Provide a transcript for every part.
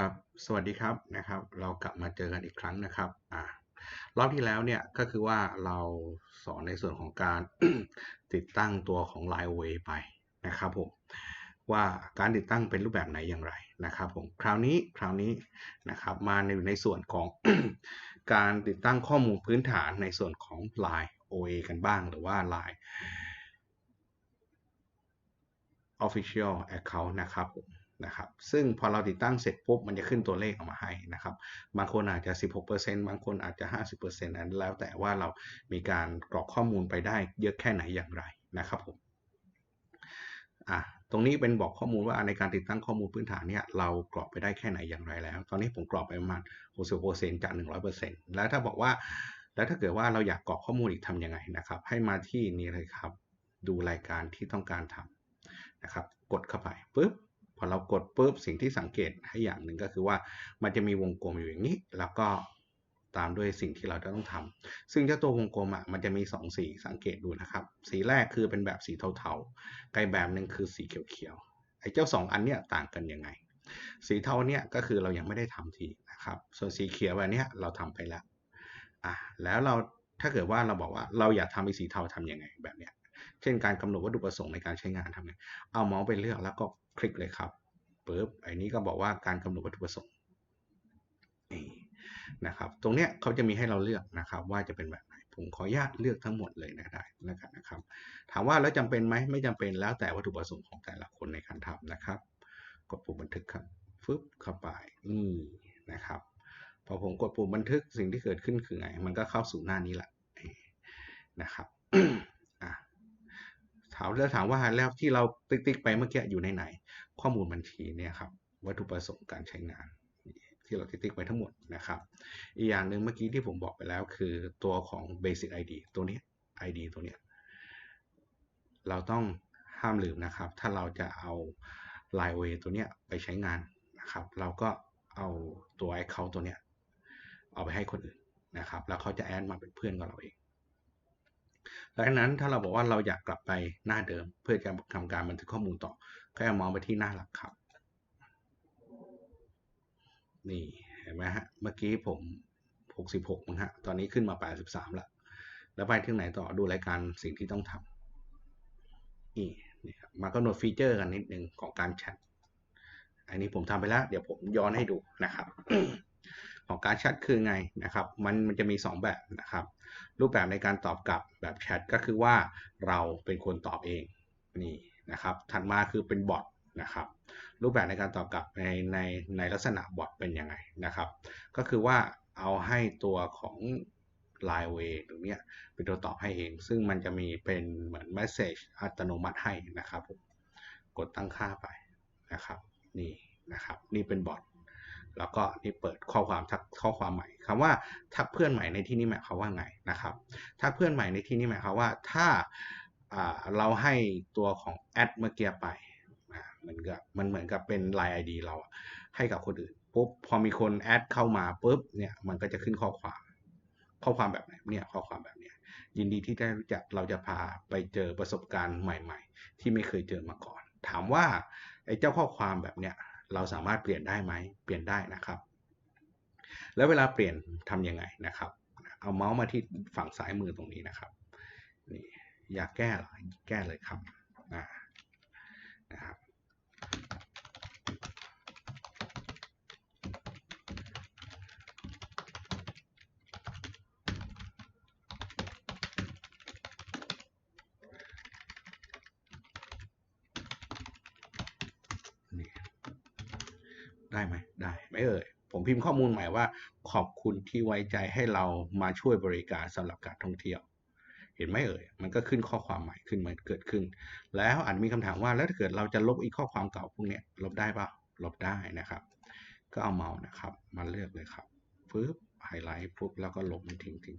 ครับ สวัสดีครับนะครับ เรากลับมาเจอกันอีกครั้งนะครับอ่ารอบที่แล้วเนี่ยก็คือว่าเราสอนในส่วนของการ ติดตั้งตัวของ Line OA ไปนะครับผมว่าการติดตั้งเป็นรูปแบบไหนอย่างไรนะครับผมคราวนี้คราวนี้นะครับมาในในส่วนของ การติดตั้งข้อมูลพื้นฐานในส่วนของ Line OA กันบ้างหรือว่า Line Official Account นะครับผม นะครับ ซึ่งพอเราติดตั้งเสร็จปุ๊บมันจะขึ้นตัวเลขออกมาให้นะครับ บางคนอาจจะ 16%บางคนอาจจะ 50%นั้นแล้วแต่ว่าเรามีการกรอกข้อมูลไปได้เยอะแค่ไหนอย่างไรนะครับผมอะตรงนี้เป็นบอกข้อมูลว่าในการติดตั้งข้อมูลพื้นฐานเนี่ยเรากรอกไปได้แค่ไหนอย่างไรแล้ว ตอนนี้ผมกรอกไปประมาณ 60%จาก 100%แล้วถ้าบอกว่า แล้วถ้าเกิดว่าเราอยากกรอกข้อมูลอีกทำยังไงนะครับ ให้มาที่นี่เลยครับ ดูรายการที่ต้องการทำนะครับ กดเข้าไปปุ๊บ อเรากดปุ๊บสิ่งที่สังเกตให้อย่างหนึ่งก็คือว่ามันจะมีวงกลมอยู่อย่างนี้ แล้วก็ตามด้วยสิ่งที่เราจะต้องทำซึ่งเจ้าตัววงกลมอะมันจะมี 2 สีสังเกตดูนะครับ สีแรกคือเป็นแบบสีเทาๆไกลแบบหนึ่งคือสีเขียวๆไอ้เจ้า 2 อันเนี้ยต่างกันยังไง สีเทาเนี้ยก็คือเรายังไม่ได้ทำทีนะครับ ส่วนสีเขียวอันเนี้ยเราทำไปแล้วอะแล้วเราถ้าเกิดว่าเราบอกว่าเราอยากทำเป็นสีเทาทํำยังไงแบบเนี้ย เช่นการกำหนดวัตถุประสงค์ในการใช้งานทำไงเอาเมาส์ไปเลือกแล้วก็คลิกเลยครับปุ๊บไอ้นี้ก็บอกว่าการกำหนดวัตถุประสงค์นี่นะครับ ตรงเนี้ยเขาจะมีให้เราเลือกนะครับ ว่าจะเป็นแบบไหน ผมขออนุญาตเลือกทั้งหมดเลยนะได้แล้วกันนะครับ ถามว่าแล้วจำเป็นไหมไม่จำเป็นแล้วแต่วัตถุประสงค์ของแต่ละคนในการทำนะครับ กดปุ่มบันทึกครับฟึบเข้าไปนี่นะครับ พอผมกดปุ่มบันทึกสิ่งที่เกิดขึ้นคือไง มันก็เข้าสู่หน้านี้แหละนะครับ ถามแล้วถามว่าแล้วที่เราติ๊กๆไปเมื่อกี้อยู่ในไหน ข้อมูลบัญชีเนี่ยครับวัตถุประสงค์การใช้งาน ที่เราติ๊กๆไปทั้งหมดนะครับ อีกอย่างหนึ่งเมื่อกี้ที่ผมบอกไปแล้วคือตัวของ Basic ID ตัวนี้ ID ตัวเนี้ยเราต้องห้ามลืมนะครับ ถ้าเราจะเอา Line Way ตัวเนี้ยไปใช้งานนะครับ เราก็เอาตัว Account ตัวเนี้ยเอาไปให้คนอื่นนะครับ แล้วเขาจะแอดมาเป็นเพื่อนกับเราเอง ดังนั้นถ้าเราบอกว่าเราอยากกลับไปหน้าเดิม เพื่อจะทำการบันทึกข้อมูลต่อก็มองไปที่หน้าหลักครับ นี่เห็นไหมฮะเมื่อกี้ผม 66มั้งฮะตอนนี้ขึ้นมา 83ละแล้วไปที่ไหนต่อดูรายการสิ่งที่ต้องทำนี่นี่ครับมากำหนดฟีเจอร์กันนิดนึงของการแชทอันนี้ผมทำไปแล้ว เดี๋ยวผมย้อนให้ดูนะครับ ของการแชทคือไงนะครับมันมันจะมี 2 แบบนะครับรูปแบบในการตอบกลับแบบแชทก็คือว่าเราเป็นคนตอบเองนี่นะครับถัดมาคือเป็นบอทนะครับรูปแบบในการตอบกลับในในในลักษณะบอทเป็นยังไงนะครับ ก็คือว่าเอาให้ตัวของ Line Way ตรงนี้เป็นตัวตอบให้เอง ซึ่งมันจะมีเป็นเหมือน Message อัตโนมัติให้นะครับ กดตั้งค่าไปนะครับ นี่นะครับ นี่เป็นบอท แล้วก็นี่เปิดข้อความทักข้อความใหม่คำว่าทักเพื่อนใหม่ในที่นี้หมายความว่าไงนะครับ ทักเพื่อนใหม่ในที่นี้หมายความว่าถ้าเราให้ตัวของแอดเมื่อกี้ไปเหมือนกับมันเหมือนกับเป็น Line ID เราให้กับคนอื่นปุ๊บพอมีคนแอดเข้ามาปุ๊บเนี่ยมันก็จะขึ้นข้อความ ข้อความแบบไหนเนี่ยข้อความแบบเนี้ยยินดีที่ได้รู้จักเราจะพาไปเจอประสบการณ์ใหม่ ๆ ที่ไม่เคยเจอมาก่อน ถามว่าไอ้เจ้าข้อความแบบเนี้ย เราสามารถเปลี่ยนได้ไหมเปลี่ยนได้นะครับ แล้วเวลาเปลี่ยนทํำยังไงนะครับ เอาเมาส์มาที่ฝั่งซ้ายมือตรงนี้นะครับนี่อยากแก้หรอแก้เลยครับนะครับ ได้ไหมได้ไม่เอ่ยผมพิมพ์ข้อมูลใหม่ว่า ขอบคุณที่ไว้ใจให้เรามาช่วยบริการสำหรับการท่องเที่ยว เห็นไหมเอ่ยมันก็ขึ้นข้อความใหม่ขึ้นมาเกิดขึ้น แล้วอาจมีคำถามว่าแล้วถ้าเกิดเราจะลบอีกข้อความเก่าพวกนี้ลบได้ปะลบได้นะครับ ก็เอาเมาส์นะครับ มาเลือกเลยครับปึ๊บไฮไลท์ปุ๊บแล้วก็ลบมันทิ้งทิ้ง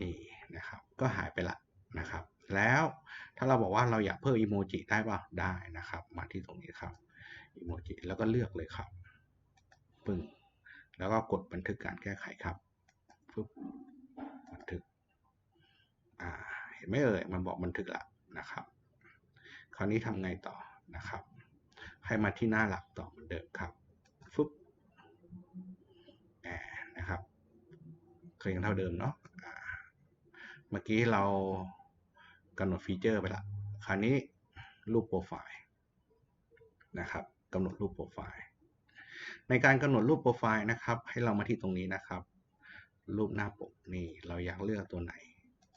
นี่นะครับ ก็หายไปละนะครับ แล้วถ้าเราบอกว่าเราอยากเพิ่มอีโมจิได้ป่ะได้นะครับ มาที่ตรงนี้ แล้วก็เลือกเลยครับปึ้งแล้วก็กดบันทึกการแก้ไขครับปึ๊บบันทึกอ่าเห็นไหมเอ่ยมันบอกบันทึกละนะครับ คราวนี้ทำไงต่อนะครับ ให้มาที่หน้าหลักต่อเหมือนเดิมครับฟึ๊บแอมนะครับเคยยังเท่าเดิมเนาะเมื่อกี้เรากำหนดฟีเจอร์ไปละคราวนี้รูปโปรไฟล์นะครับ กำหนดรูปโปรไฟล์ ในการกำหนดรูปโปรไฟล์นะครับ ให้เรามาที่ตรงนี้นะครับ รูปหน้าปกนี่เราอยากเลือกตัวไหน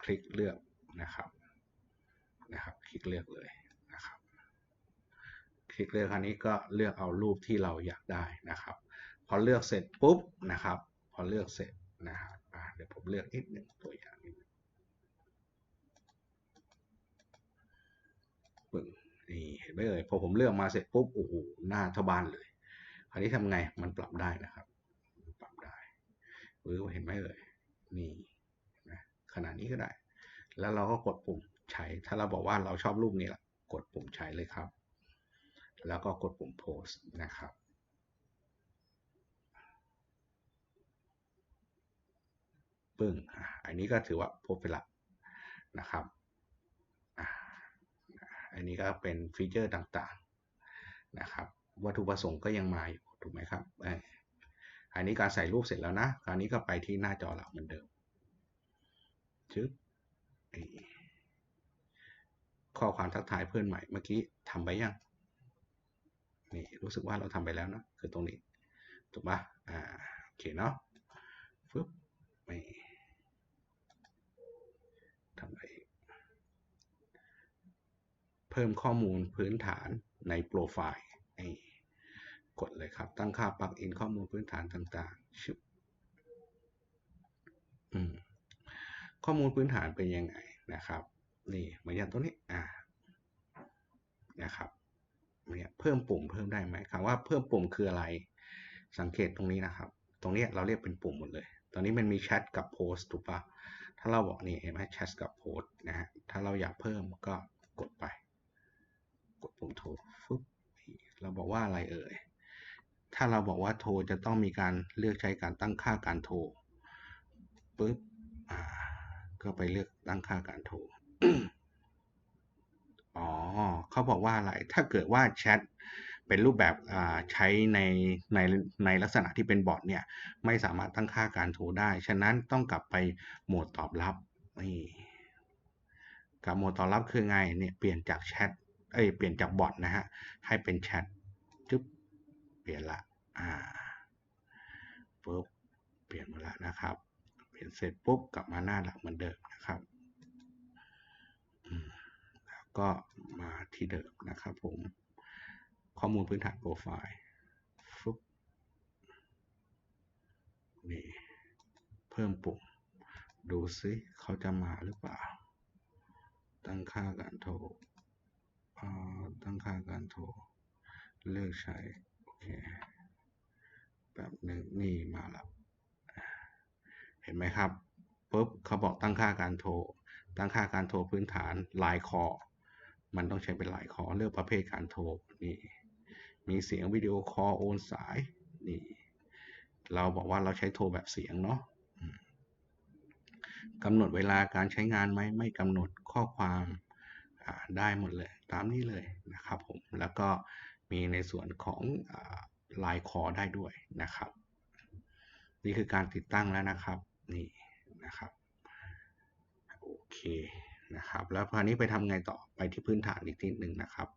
คลิกเลือกนะครับนะครับ คลิกเลือกเลยนะครับ คลิกเลือกคราวนี้ก็เลือกเอารูปที่เราอยากได้นะครับ พอเลือกเสร็จปุ๊บนะครับ พอเลือกเสร็จนะครับอะเดี๋ยวผมเลือกนิดหนึ่งตัวอย่างนิด นี่เห็นไหมเอ่ยพอผมเลือกมาเสร็จปุ๊บโอ้โหหน้าเท่าบ้านเลยคราวนี้ทำไงมันปรับได้นะครับ ปรับได้หรือเห็นไหมเอ่ยนี่นะขนาดนี้ก็ได้ แล้วเราก็กดปุ่มใช้ ถ้าเราบอกว่าเราชอบรูปนี้ละกดปุ่มใช้เลยครับ แล้วก็กดปุ่มโพสนะครับปึ้งอันนี้ก็ถือว่าโพสไปละนะครับ อันนี้ก็เป็นฟีเจอร์ต่างๆนะครับวัตถุประสงค์ก็ยังมาอยู่ถูกไหมครับอันนี้การใส่รูปเสร็จแล้วนะคราวนี้ก็ไปที่หน้าจอเราเหมือนเดิมชึบข้อความทักทายเพื่อนใหม่เมื่อกี้ทำไปยังนี่รู้สึกว่าเราทำไปแล้วนะคือตรงนี้ถูกปะอ่าโอเคเนาะฟึบนี่ทำอะไร เพิ่มข้อมูลพื้นฐานในโปรไฟล์นี่กดเลยครับ ตั้งค่าปักอินข้อมูลพื้นฐานต่างๆชึบข้อมูลพื้นฐานเป็นยังไงนะครับ นี่เหมือนอย่างตัวนี้อ่านะครับเนี่ยเพิ่มปุ่มเพิ่มได้ไหมคำว่าเพิ่มปุ่มคืออะไร สังเกตตรงนี้นะครับ ตรงนี้เราเรียกเป็นปุ่มหมดเลย ตอนนี้มันมีแชทกับโพสถูกปะถ้าเราบอกนี่เห็นไหมแชทกับโพสนะฮะถ้าเราอยากเพิ่มก็กดไป กดปุ่มโทรฟึบเราบอกว่าอะไรเอ่ย ถ้าเราบอกว่าโทรจะต้องมีการเลือกใช้การตั้งค่าการโทรปุ๊บอ่าก็ไปเลือกตั้งค่าการโทรอ๋อเขาบอกว่าอะไร ถ้าเกิดว่าแชทเป็นรูปแบบใช้ในในในลักษณะที่เป็นบอทเนี่ย ไม่สามารถตั้งค่าการโทรได้ ฉะนั้นต้องกลับไปโหมดตอบรับนี่กับโหมดตอบรับคือไงเนี่ยเปลี่ยนจากแชท เอ้ยเปลี่ยนจากบอทนะฮะให้เป็นแชทจุ๊บเปลี่ยนละอ่าปุ๊บเปลี่ยนมาแล้วนะครับ เปลี่ยนเสร็จปุ๊บกลับมาหน้าหลักเหมือนเดิมนะครับอืมก็มาที่เดิมนะครับผม ข้อมูลพื้นฐานโปรไฟล์ฟึบนี่เพิ่มปุ่ม ดูซิเขาจะมาหรือเปล่า ตั้งค่าการโทร ตั้งค่าการโทร เลือกใช้ โอเค แบบหนึ่งนี่มาแล้วเห็นไหมครับปุ๊บเขาบอกตั้งค่าการโทร ตั้งค่าการโทรพื้นฐานลายคอ มันต้องใช้เป็นลายคอเลือกประเภทการโทรนี่มีเสียงวิดีโอคอลโอนสายนี่เราบอกว่าเราใช้โทรแบบเสียงเนาะกำหนดเวลาการใช้งานไหมไม่กำหนดข้อความได้หมดเลย ตามนี้เลยนะครับผม แล้วก็มีในส่วนของลายคอได้ด้วยนะครับ นี่คือการติดตั้งแล้วนะครับ นี่นะครับ โอเคนะครับ แล้วพอนี้ไปทำไงต่อ ไปที่พื้นฐานอีกทีหนึ่งนะครับ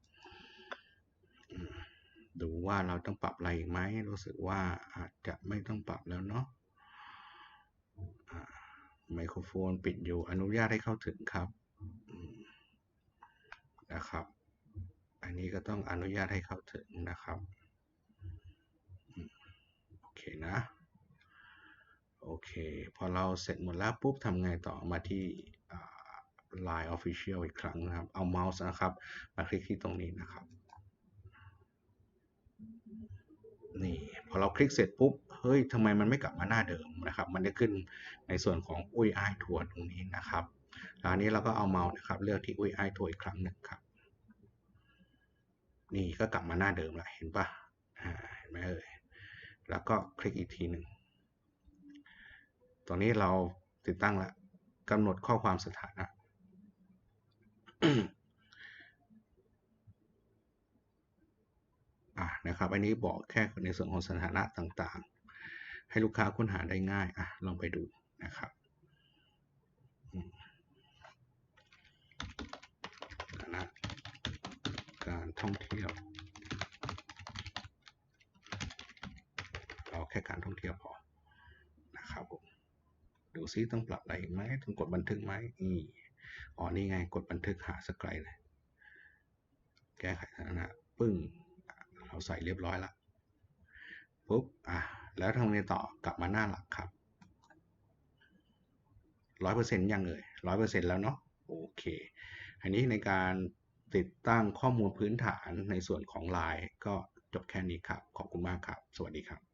ดูว่าเราต้องปรับอะไรอีกไหม รู้สึกว่าอาจจะไม่ต้องปรับแล้วเนาะไมโครโฟนปิดอยู่ อนุญาตให้เข้าถึงครับ นะครับ อันนี้ก็ต้องอนุญาตให้เข้าถึงนะครับโอเคนะโอเค พอเราเสร็จหมดแล้วปุ๊บทำไงต่อมาที่ Line Official อีกครั้งนะครับ เอาเมาส์นะครับ มาคลิกที่ตรงนี้นะครับ นี่ พอเราคลิกเสร็จปุ๊บ เฮ้ยทำไมมันไม่กลับมาหน้าเดิมนะครับ มันจะขึ้นในส่วนของอุ้ยอ้ายทัวร์ตรงนี้นะครับ อันนี้เราก็เอาเมาส์นะครับเลือกที่อุ้ยอ้ายทัวร์อีกครั้งหนึ่งครับนี่ก็กลับมาหน้าเดิมล้วเห็นปะอ่าเห็นไหมเอ่ยแล้วก็คลิกอีกทีหนึ่งตอนนี้เราติดตั้งแล้วกำหนดข้อความสถานะอะนะครับอันนี้บอกแค่ในส่วนของสถานะต่างๆ ให้ลูกค้าค้นหาได้ง่ายอะลองไปดูนะครับอืมคณะการ ท่องเที่ยวเอาแค่การท่องเที่ยวพอนะครับผมดูซิต้องปรับอะไรไหมต้องกดบันทึกไหมนี่อ๋อนี่ไงกดบันทึกหาสกายเลยแก้ไขสถานะปึ้งเราใส่เรียบร้อยละปุ๊บอะแล้วทำไงต่อกลับมาหน้าหลักครับร้อยเปอร์เซ็นต์ยังเอ่ยร้อยเปอร์เซ็นต์แล้วเนาะโอเค อันนี้ในการ ติดตั้งข้อมูลพื้นฐานในส่วนของ Line ก็จบแค่นี้ครับ ขอบคุณมากครับ สวัสดีครับ